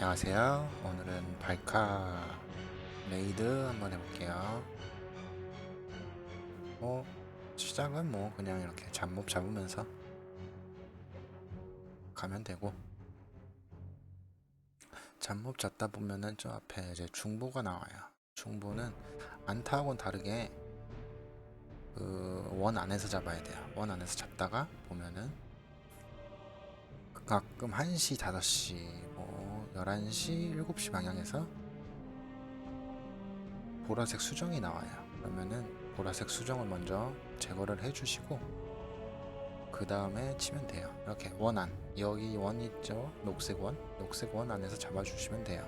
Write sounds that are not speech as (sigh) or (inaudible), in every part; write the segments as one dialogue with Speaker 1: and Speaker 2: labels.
Speaker 1: 안녕하세요. 오늘은 발카 레이드 한번 해볼게요. 뭐 시작은 뭐 그냥 이렇게 잡몹 잡으면서 가면 되고 잡몹 잡다 보면은 저 앞에 이제 중보가 나와요. 중보는 안타하고는 다르게 그 원 안에서 잡아야 돼요. 원 안에서 잡다가 보면은 가끔 1시, 5시, 뭐 11시, 7시 방향에서 보라색 수정이 나와요. 그러면은 보라색 수정을 먼저 제거를 해주시고 그 다음에 치면 돼요. 이렇게 원안 여기 원 있죠? 녹색 원, 녹색 원 안에서 잡아주시면 돼요.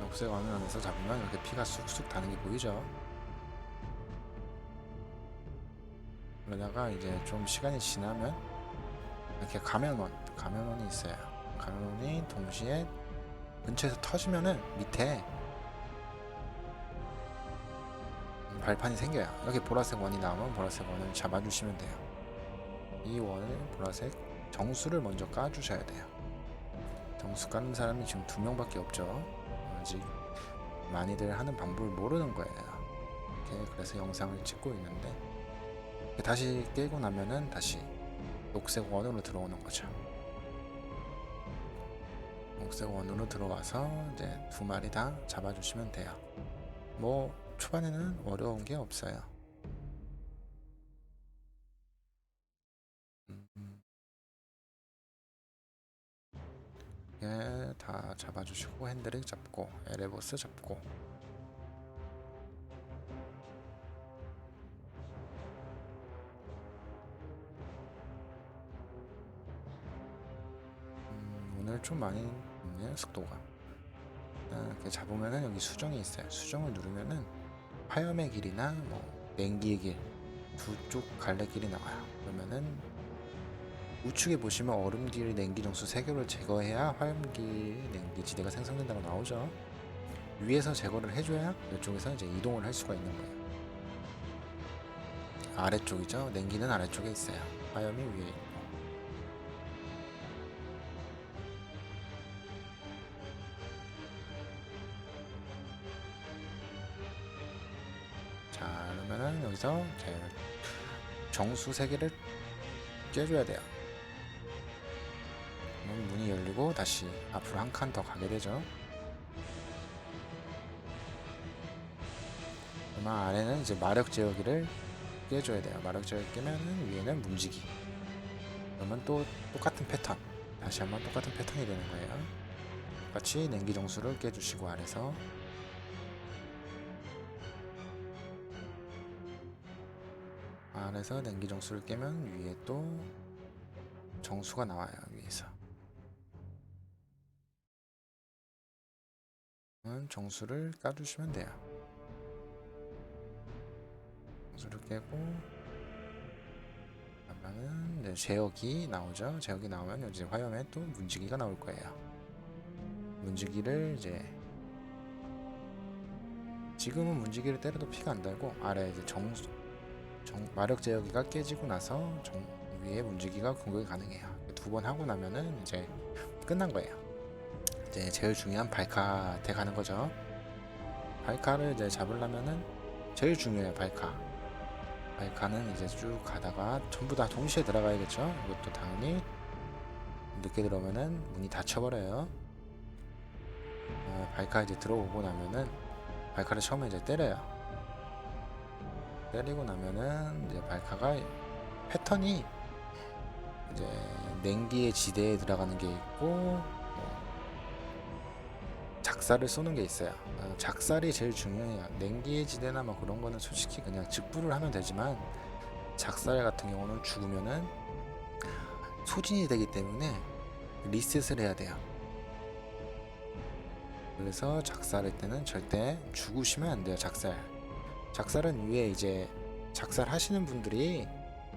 Speaker 1: 녹색 원 안에서 잡으면 이렇게 피가 쑥쑥 다는 게 보이죠? 그러다가 이제 좀 시간이 지나면 이렇게 가면원, 가면원이 있어요. 가면원이 동시에 근처에서 터지면은 밑에 발판이 생겨요. 이렇게 보라색 원이 나오면 보라색 원을 잡아주시면 돼요. 이 원을 보라색 정수를 먼저 까주셔야 돼요. 정수 까는 사람이 지금 두 명밖에 없죠. 아직 많이들 하는 방법을 모르는 거예요. 이렇게 그래서 영상을 찍고 있는데 다시 깨고 나면은 다시 녹색 원으로 들어오는 거죠. 녹색 원으로 들어와서 이제 두 마리 다 잡아주시면 돼요. 뭐 초반에는 어려운 게 없어요. 음. 예, 다 잡아주시고 핸들을 잡고 에레보스 잡고 오늘 좀 많이 있네요 속도가 아, 이렇게 잡으면은 여기 수정이 있어요 수정을 누르면은 화염의 길이나 뭐 냉기의 길 두 쪽 갈래길이 나와요 그러면은 우측에 보시면 얼음길, 냉기 정수 세 개를 제거해야 화염길, 냉기 지대가 생성된다고 나오죠. 위에서 제거를 해줘야 이쪽에서 이제 이동을 할 수가 있는 거예요. 아래쪽이죠. 냉기는 아래쪽에 있어요. 화염이 위에 그러면은 여기서 이제 정수 세 개를 깨줘야 돼요. 문이 열리고 다시 앞으로 한 칸 더 가게 되죠. 그러면 아래는 이제 마력 제어기를 깨줘야 돼요. 마력 제어기 깨면은 위에는 문지기. 그러면 또 똑같은 패턴. 다시 한번 똑같은 패턴이 되는 거예요. 똑같이 냉기 정수를 깨주시고 아래서 아래서 냉기 정수를 깨면 위에 또 정수가 나와요 위에서. 정수를 까주시면 돼요. 정수를 깨고 그러면은 이제 제어기 나오죠. 제어기 나오면 이제 화염에 또 문지기가 나올 거예요. 문지기를 이제 지금은 문지기를 때려도 피가 안 달고 아래 이제 정수 정, 마력 제어기가 깨지고 나서 정, 위에 문지기가 공격이 가능해요. 두 번 하고 나면은 이제 끝난 거예요. 이제 제일 중요한 발카한테 가는 거죠. 발카를 이제 잡으려면은 제일 중요해요. 발카. 발카는 이제 쭉 가다가 전부 다 동시에 들어가야겠죠. 이것도 당연히 늦게 들어오면은 문이 닫혀버려요. 어, 발카 이제 들어오고 나면은 발카를 처음에 이제 때려요. 때리고 나면은 이제 발카가 패턴이 이제 냉기의 지대에 들어가는 게 있고 뭐 작살을 쏘는 게 있어요. 어, 작살이 제일 중요해요. 냉기의 지대나 뭐 그런 거는 솔직히 그냥 직부를 하면 되지만 작살 같은 경우는 죽으면은 소진이 되기 때문에 리셋을 해야 돼요. 그래서 작살할 때는 절대 죽으시면 안 돼요. 작살. 작살은 위에 이제 작살 하시는 분들이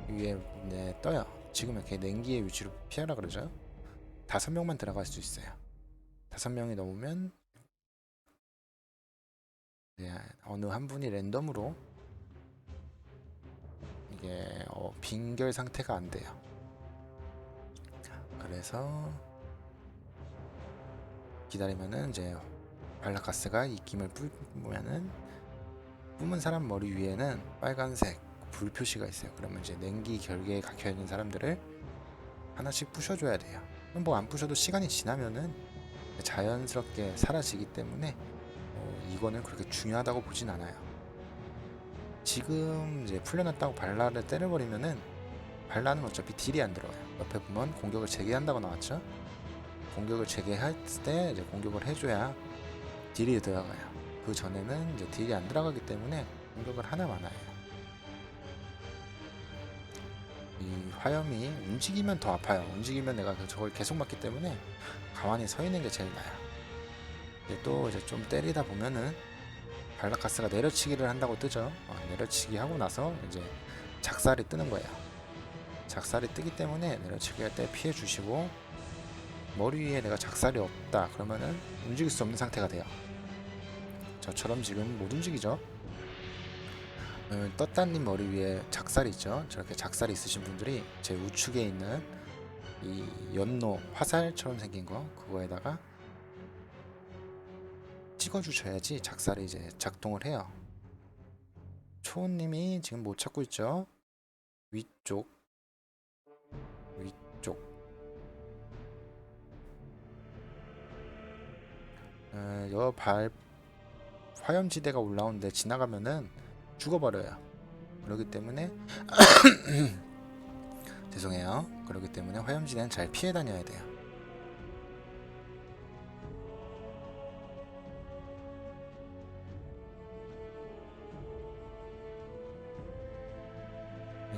Speaker 1: 위에 네, 떠요. 지금 이렇게 냉기의 위치로 피하라 그러죠. 다섯 명만 들어갈 수 있어요. 다섯 명이 넘으면 네, 어느 한 분이 랜덤으로 이게 어, 빈결 상태가 안 돼요. 그래서 기다리면은 이제 발라가스가 입김을 뿜으면은 뿜은 사람 머리 위에는 빨간색 불 표시가 있어요. 그러면 이제 냉기 결계에 각혀 있는 사람들을 하나씩 부셔줘야 돼요. 뭐 안 부셔도 시간이 지나면은 자연스럽게 사라지기 때문에 어, 이거는 그렇게 중요하다고 보진 않아요. 지금 이제 풀려났다고 발라를 때려버리면은 발라는 어차피 딜이 안 들어가요. 옆에 보면 공격을 재개한다고 나왔죠. 공격을 재개할 때 이제 공격을 해줘야 딜이 들어가요. 그 전에는 이제 딜이 안 들어가기 때문에 공격을 하나 많아요. 이 화염이 움직이면 더 아파요. 움직이면 내가 그 저걸 계속 맞기 때문에 가만히 서 있는 게 제일 나아요. 근데 또 이제 좀 때리다 보면은 발라카스가 내려치기를 한다고 뜨죠. 어, 내려치기 하고 나서 이제 작살이 뜨는 거예요. 작살이 뜨기 때문에 내려치기 할 때 피해 주시고 머리 위에 내가 작살이 없다 그러면은 움직일 수 없는 상태가 돼요. 저처럼 지금 못 움직이죠. 어, 떴다님 머리 위에 작살이 있죠. 저렇게 작살이 있으신 분들이 제 우측에 있는 이 연노 화살처럼 생긴 거 그거에다가 찍어주셔야지 작살이 이제 작동을 해요. 초원님이 지금 못 찾고 있죠. 위쪽 위쪽 어, 여 발 화염지대가 올라오는데 지나가면은 죽어버려요. 그렇기 때문에 (coughs) 죄송해요. 그렇기 때문에 화염지대는 잘 피해 다녀야 돼요.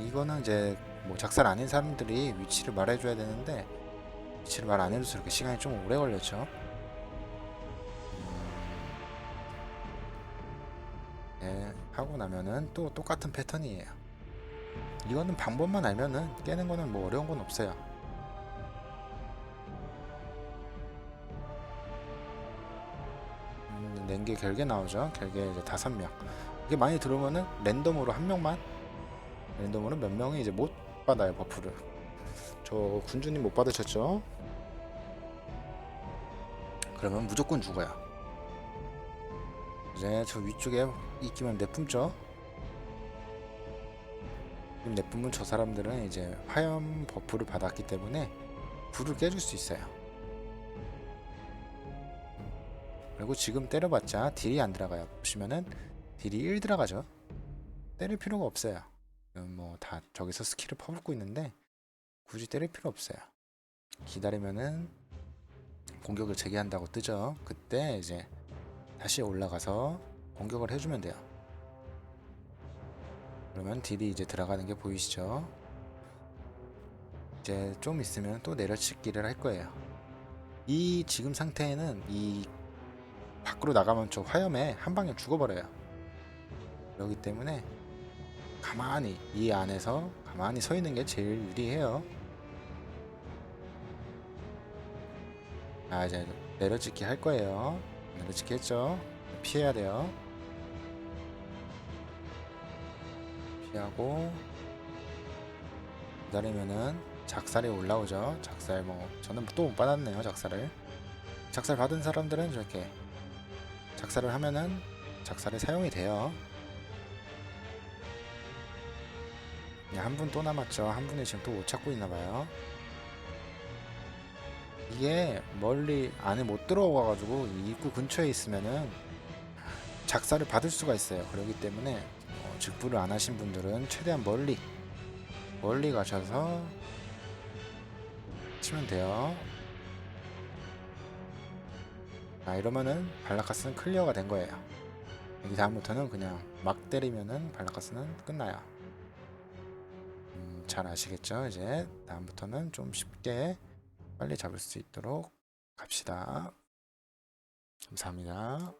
Speaker 1: 이거는 이제 뭐 작살 아닌 사람들이 위치를 말해줘야 되는데 위치를 말 안 해줘서 이렇게 시간이 좀 오래 걸렸죠. 나면은 또 똑같은 패턴이에요. 이거는 방법만 알면은 깨는 거는 뭐 어려운 건 없어요. 음, 낸게 결계 나오죠. 결계 이제 다섯 명. 이게 많이 들어오면은 랜덤으로 한 명만 랜덤으로 몇 명이 이제 못 받아요 버프를. 저 군주님 못 받으셨죠? 그러면 무조건 죽어요. 이제 저 위쪽에 있기만 내뿜죠. 지금 내뿜은 저 사람들은 이제 화염 버프를 받았기 때문에 불을 깨줄 수 있어요. 그리고 지금 때려봤자 딜이 안 들어가요. 보시면은 딜이 1 들어가죠. 때릴 필요가 없어요. 뭐 다 저기서 스킬을 퍼붓고 있는데 굳이 때릴 필요 없어요. 기다리면은 공격을 재개한다고 뜨죠. 그때 이제 다시 올라가서 공격을 해주면 돼요. 그러면 딜이 이제 들어가는 게 보이시죠? 이제 좀 있으면 또 내려치기를 할 거예요. 이 지금 상태에는 이 밖으로 나가면 저 화염에 한 방에 죽어버려요. 그렇기 때문에 가만히 이 안에서 가만히 서 있는 게 제일 유리해요. 아 이제 내려찍기 할 거예요. 내려찍기 했죠. 피해야 돼요. 피하고 기다리면은 작살이 올라오죠. 작살 뭐 저는 또 못 받았네요. 작살을. 작살 받은 사람들은 저렇게 작살을 하면은 작살이 사용이 돼요. 한 분 또 남았죠. 한 분이 지금 또 못 찾고 있나 봐요. 이게 멀리 안에 못 들어와가지고 이 입구 근처에 있으면은 작살을 받을 수가 있어요. 그렇기 때문에 어, 직부를 안 하신 분들은 최대한 멀리 멀리 가셔서 치면 돼요. 아 이러면은 발라카스는 클리어가 된 거예요. 여기 다음부터는 그냥 막 때리면은 발라카스는 끝나요. 음, 잘 아시겠죠? 이제 다음부터는 좀 쉽게 빨리 잡을 수 있도록 갑시다. 감사합니다.